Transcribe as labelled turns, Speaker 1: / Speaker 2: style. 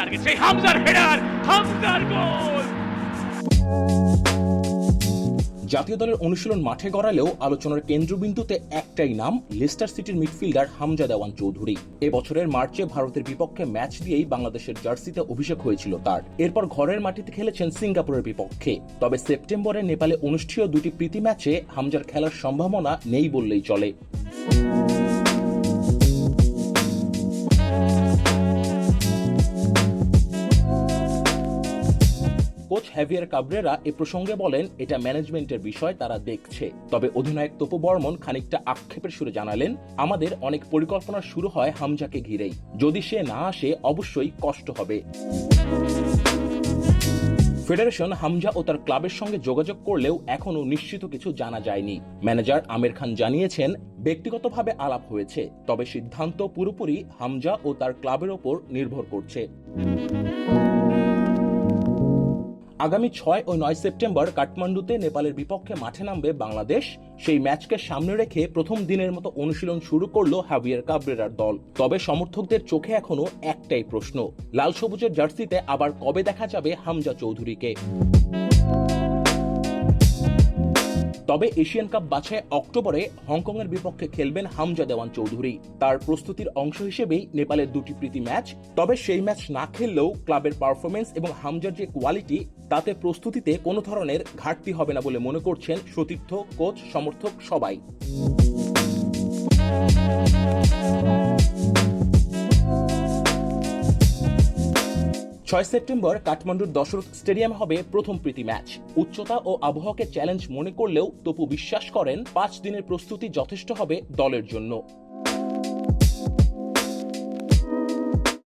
Speaker 1: Target, সেই হামজার header, হামজার গোল!
Speaker 2: জাতীয় দলের অনুশীলন মাঠে গড়ালেও আলোচনার কেন্দ্রবিন্দুতে একটাই নাম, লেস্টার সিটির মিডফিল্ডার হামজা দেওয়ান চৌধুরী। এ বছরের মার্চে ভারতের বিপক্ষে ম্যাচ দিয়েই বাংলাদেশের জার্সিতে অভিষেক হয়েছিল তার। এরপর ঘরের মাটিতে খেলেছেন সিঙ্গাপুরের বিপক্ষে। তবে সেপ্টেম্বরে নেপালে অনুষ্ঠেয় দুটি প্রীতি ম্যাচে হামজার খেলার সম্ভাবনা নেই বললেই চলে। কোচ হ্যাভিয়ার কাবরেরা এ প্রসঙ্গে বলেন, এটা ম্যানেজমেন্টের বিষয়, তারা দেখছে। তবে অধিনায়ক তপু বর্মন খানিকটা আক্ষেপের সুরে জানালেন, আমাদের অনেক পরিকল্পনা শুরু হয় হামজাকে ঘিরেই। যদি সে না আসে, অবশ্যই কষ্ট হবে। ফেডারেশন হামজা ও তার ক্লাবের সঙ্গে যোগাযোগ করলেও এখনও নিশ্চিত কিছু জানা যায়নি। ম্যানেজার আমির খান জানিয়েছেন, ব্যক্তিগতভাবে আলাপ হয়েছে, তবে সিদ্ধান্ত পুরোপুরি হামজা ও তার ক্লাবের ওপর নির্ভর করছে। আগামী ছয় ও নয় সেপ্টেম্বর কাঠমান্ডুতে নেপালের বিপক্ষে মাঠে নামবে বাংলাদেশ। সেই ম্যাচকে সামনে রেখে প্রথম দিনের মতো অনুশীলন শুরু করল হাভিয়ার কাবরেরার দল। তবে সমর্থকদের চোখে এখনও একটাই প্রশ্ন, লাল সবুজের জার্সিতে আবার কবে দেখা যাবে হামজা চৌধুরীকে? তবে এশিয়ান কাপ বাছাই অক্টোবরে হংকংয়ের বিপক্ষে খেলবেন হামজা দেওয়ান চৌধুরী। তার প্রস্তুতির অংশ হিসেবেই নেপালের দুটি প্রীতি ম্যাচ, তবে সেই ম্যাচ না খেললেও ক্লাবের পারফরমেন্স এবং হামজার যে কোয়ালিটি তাতে প্রস্তুতিতে কোনো ধরনের ঘাটতি হবে না বলে মনে করছেন সতীর্থ কোচ, সমর্থক সবাই। ছয় সেপ্টেম্বর কাঠমান্ডুর দশরথ স্টেডিয়াম হবে প্রথম প্রীতি ম্যাচ। উচ্চতা ও আবহাওয়াকে চ্যালেঞ্জ মনে করলেও তপু বিশ্বাস করেন, পাঁচ দিনের প্রস্তুতি যথেষ্ট হবে দলের জন্য।